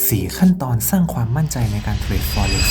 4 ขั้นตอนสร้างความมั่นใจในการเทรด Forex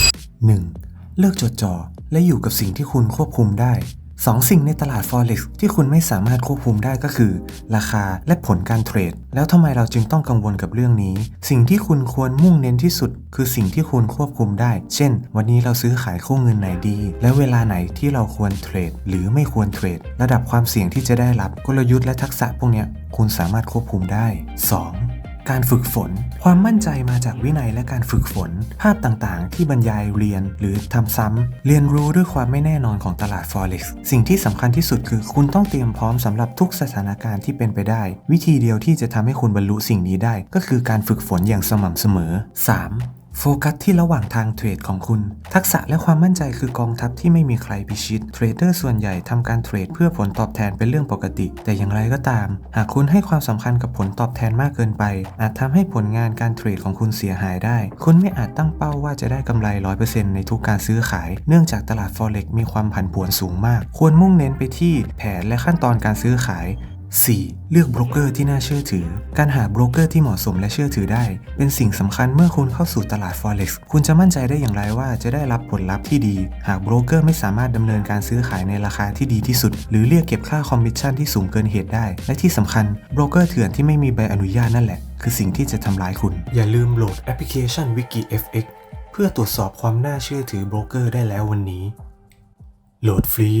1. เลิกจดจ่อและอยู่กับสิ่งที่คุณควบคุมได้ 2 สิ่งในตลาด Forex ที่คุณไม่สามารถควบคุมได้ก็คือ ราคาและผลการเทรด แล้วทำไมเราจึงต้องกังวลกับเรื่องนี้ สิ่งที่คุณควรมุ่งเน้นที่สุด คือสิ่งที่คุณควบคุมได้ เช่น วันนี้เราซื้อขายคู่เงินไหนดี และเวลาไหนที่เราควรเทรด หรือไม่ควรเทรด ระดับความเสี่ยงที่จะได้รับกลยุทธ์และทักษะพวกนี้คุณสามารถควบคุมได้ 2. การฝึกฝน ความมั่นใจมาจากวินัยและการฝึกฝน ภาพต่างๆ ที่บรรยายเรียนหรือทำซ้ำเรียนรู้ด้วยความไม่แน่นอนของตลาด Forex สิ่งที่สำคัญที่สุดคือคุณต้องเตรียมพร้อมสำหรับทุกสถานการณ์ที่เป็นไปได้ วิธีเดียวที่จะทำให้คุณบรรลุสิ่งนี้ได้ ก็คือการฝึกฝนอย่างสม่ำเสมอ 3. โฟกัสที่ระหว่างทางเทรดของคุณ ทักษะและความมั่นใจคือกองทัพที่ไม่มีใครพิชิต เทรดเดอร์ส่วนใหญ่ทำการเทรดเพื่อผลตอบแทนเป็นเรื่องปกติ แต่อย่างไรก็ตาม หากคุณให้ความสำคัญกับผลตอบแทนมากเกินไป อาจทำให้ผลงานการเทรดของคุณเสียหายได้ คุณไม่อาจตั้งเป้าว่าจะได้กำไร 100%ในทุกการซื้อขาย เนื่องจากตลาด Forex มีความผันผวนสูงมาก ควรมุ่งเน้นไปที่แผนและขั้นตอนการซื้อขาย 4. เลือกโบรกเกอร์ที่น่าเชื่อถือ การหาโบรกเกอร์ที่เหมาะสมและเชื่อถือได้ เป็นสิ่งสำคัญเมื่อคุณเข้าสู่ตลาด Forex คุณจะมั่นใจได้อย่างไรว่าจะได้รับผลลัพธ์ที่ดี หากโบรกเกอร์ไม่สามารถดำเนินการซื้อขายในราคาที่ดีที่สุด หรือเรียกเก็บค่าคอมมิชชั่นที่สูงเกินเหตุได้ และที่สำคัญโบรกเกอร์เถื่อนที่ไม่มีใบอนุญาตนั่นแหละ คือสิ่งที่จะทำร้ายคุณ อย่าลืมโหลดแอปพลิเคชัน WikiFX เพื่อตรวจสอบความน่าเชื่อถือโบรกเกอร์ได้แล้ววันนี้ โหลดฟรี